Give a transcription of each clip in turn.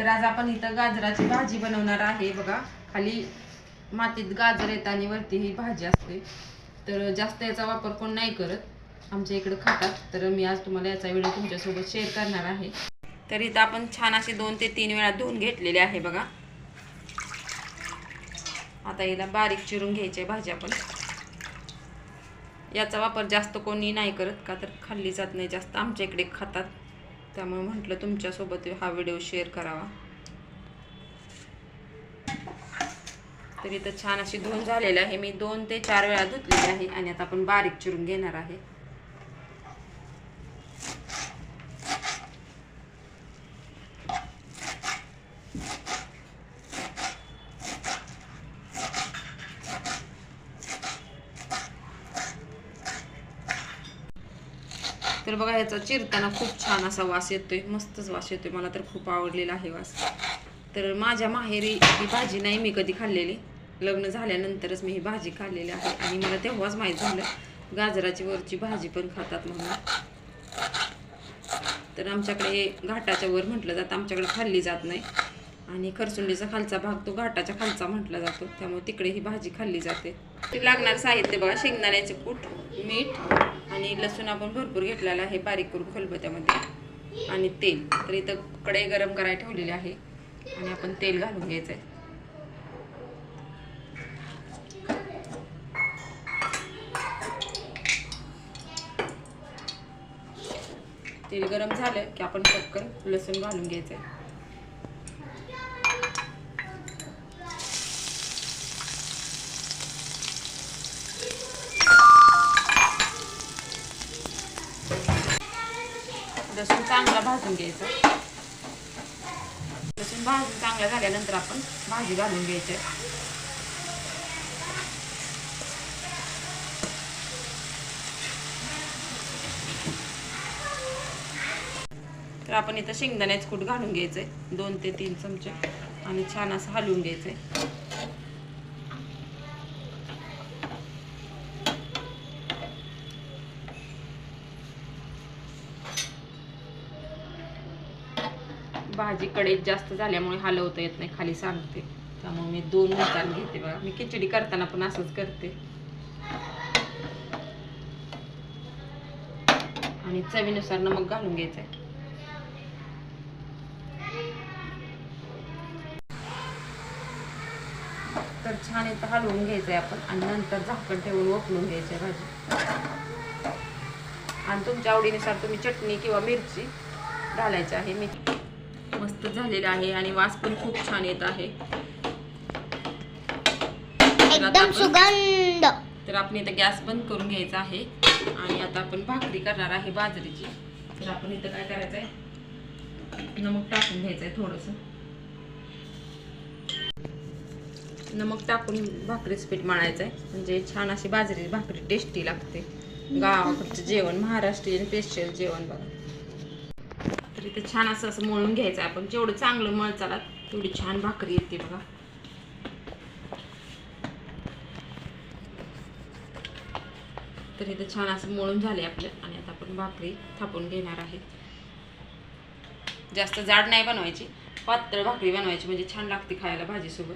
तर आज आपण इथं गाजराची भाजी बनवणार आहे. बघा खाली मातीत गाजर येत आणि वरती ही भाजी असते. तर जास्त याचा वापर कोण नाही करत. आमच्या इकडे खातात. तर मी आज तुम्हाला याचा व्हिडिओ तुमच्यासोबत शेअर करणार आहे. तर इथं आपण छान असे दोन ते तीन वेळा धुवून घेतलेले आहे बघा. आता हिला बारीक चिरून घ्यायची भाजी आपण याचा वापर जास्त कोणी नाही करत का तर खाल्ली जात नाही. जास्त आमच्या इकडे खातात. त्यामुळे म्हटलं तुमच्यासोबत हा व्हिडिओ शेअर करावा. तर इथं छान अशी धुवून झालेली आहे. मी दोन ते चार वेळा धुतलेली आहे आणि आता आपण बारीक चिरून घेणार आहे. तर बघा ह्याचा चिरताना खूप छान असा वास येतोय. मस्तच वास येतोय. मला तर खूप आवडलेला आहे वास. तर माझ्या माहेरी ही भाजी नाही मी कधी खाल्लेली. लग्न झाल्यानंतरच मी ही भाजी खाल्लेली आहे. आणि मला तेव्हाच माहीत झालं गाजराची वरची भाजी पण खातात म्हणून. तर आमच्याकडे घाटाच्या वर म्हटलं जातं. आमच्याकडे खाल्ली जात नाही. आणि खरसुंडीचा खालचा भाग तो घाटाच्या खालचा म्हटला जातो. त्यामुळे तिकडे ही भाजी खाल्ली जाते. लागणार साहित्य बघा शेंगदाण्याचे कूट मीठ आणि लसूण आपण भरपूर घेतलेला आहे बारीक करून खलबत्यामध्ये आणि तेल तर इथं कढई गरम करायला ठेवलेली आहे. आणि आपण तेल घालून घ्यायचं आहे तेल गरम झालं की आपण पटकन लसूण घालून घ्यायचं आहे चांगला भाजून घ्यायचा. लसूण भाजून चांगला झाल्यानंतर आपण भाजी घालून घ्यायची. तर आपण इथं शेंगदाण्याचं कूट घालून घ्यायचंय. दोन ते तीन चमचे. आणि छान असं हलवून घ्यायचंय. भाजी कढईत जास्त झाल्यामुळे हलवता येत नाही खाली सांगते त्यामुळे मी दोन निकाल घेते बघा. मी खिचडी करताना पण असंच करते. आणि चवीनुसार नमक घालून घ्यायचंय. तर छान इथं हलवून घ्यायचंय आपण. आणि नंतर झाकण ठेवून ओपलून घ्यायचंय भाजी. आणि तुमच्या आवडीनुसार तुम्ही चटणी किंवा मिरची घालायची आहे. मी मस्त झालेलं आहे आणि वास पण खूप छान येत आहे. तर एकदम आपण- सुगंध. तर आपण इथं गॅस बंद करून घ्यायचा आहे आणि आता आपण भाकरी करणार आहे बाजरीची. तर आपण इथं काय करायचं आहे नमक टाकून घ्यायचं आहे थोडंसं. नमक टाकून भाकरीचं पीठ मळायचं आहे म्हणजे छान अशी बाजरी भाकरी टेस्टी लागते. गावाकडचं जेवण महाराष्ट्रीयन स्पेशल जेवण बघा. तर इथं छान असं असं मळून घ्यायचं आपण. जेवढं चांगलं मळ चालात तेवढी छान भाकरी येते बघा. तर इथं छान असं मळून झाले आपलं. आणि आता आपण भाकरी थापून घेणार आहे. जास्त जाड नाही बनवायची. पातळ भाकरी बनवायची. म्हणजे छान लागते खायला भाजीसोबत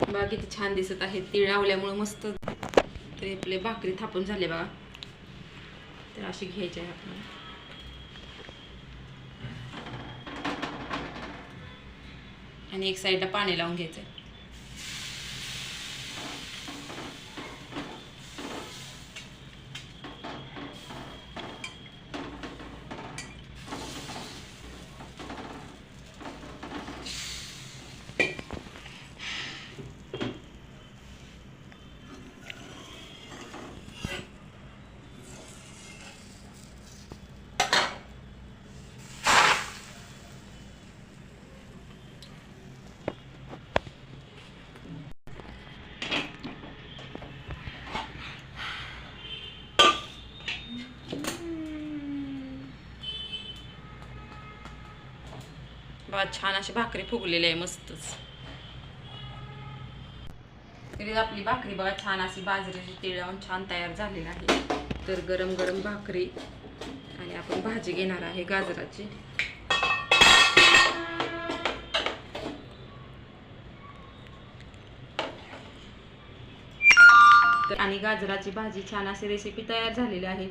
बघा किती छान दिसत आहे तीळ लावल्यामुळं मस्त तर आपले भाकरी थापून झाले बघा. तर अशी घ्यायची आहे आपल्याला आणि एक साईडला पाणी लावून घ्यायचं आहे बा छान अशी भाकरी फुगलेली आहे मस्तच. तरी आपली भाकरी बघा छान अशी बाजरीची तिळावून छान तयार झालेली आहे. तर गरम गरम भाकरी आणि आपण भाजी घेणार आहे गाजराची. तर आणि गाजराची भाजी छान अशी रेसिपी तयार झालेली आहे.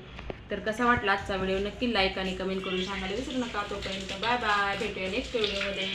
तर कसा वाटला आजचा व्हिडिओ? नक्की लाईक आणि कमेंट करून सांगायला विसरू नका. तोपर्यंत बाय बाय भेटूया नेक्स्ट व्हिडिओमध्ये